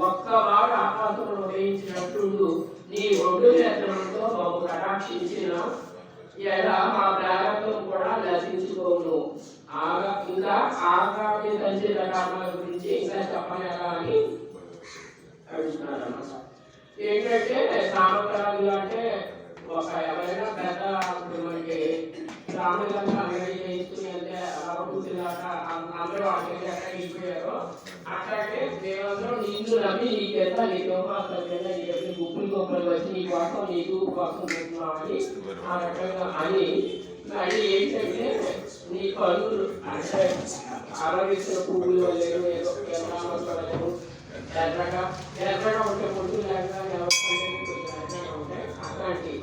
ఒక్క వాడు ఆకాశంలో ఉదయించినట్లు నీ ఒడ్డు నేత్రములతో బాబు కటాక్షించిన ఎలా మా ప్రారంభం కూడా నశించుకోను ఆగా ఇంకా ఆగామి సంచిత కర్మల గురించి ఇంకా చెప్పనగా అని అడుగుతున్నారు అన్నమాట ఏంటంటే సామగ్రాలు అంటే ఒక ఎవరైనా పెద్ద రాములంగా చేయించుకుని అంటే అందరూ అక్కడికి ఎక్కడ వెళ్ళిపోయారో. అట్లాగే దేవంలో నిన్ను నమ్మి నీ చేత నీ దోమాసంగా నీ గుప్పులు గొప్పలు వచ్చి నీ కోసం నీకు కోసం ఆ రకంగా అని అది ఏంటంటే నీ పనులు అంటే ఆరోగించిన పువ్వులు లేవు ఏదో కేంద్రాలు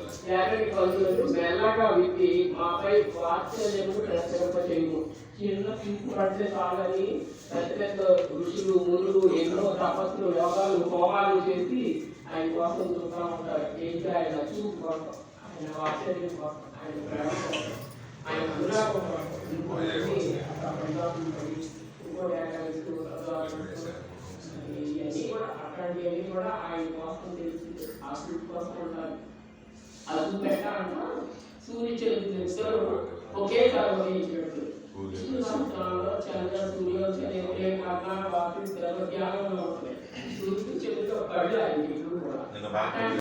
అట్లాంటి ఎర్రని మెల్లగా విప్పి మాపై వాత్సల్యము ప్రసరింపచేయము చిన్న పింపు పడితే చాలని పెద్ద పెద్ద ఋషులు మునులు ఎన్నో తపస్సులు యోగాలు హోమాలు చేసి ఆయన కోసం చూస్తూ ఉంటారు ఏంటి ఆయన చూపు కోసం ఆయన వాత్సల్యం కోసం ఆయన ప్రేమ కోసం ఆయన అనురాగం కోసం ఇంకోటి కూడా అట్లాంటివన్నీ కూడా ఆయన కోసం తెలిసి ఆ కోసం ఉండాలి సూట్ పెట్టాలంట సూర్య చంద్రుడు ఇద్దరు ఒకేసారి ఉదయించినట్టు విష్ణు సంవత్సరంలో చంద్ర సూర్యోదయం ఒకే కారణాల వాటి జ్ఞానంలో ఉంటాయి సూర్యుడు చంద్రుడు కళ్ళు ఆయన కూడా.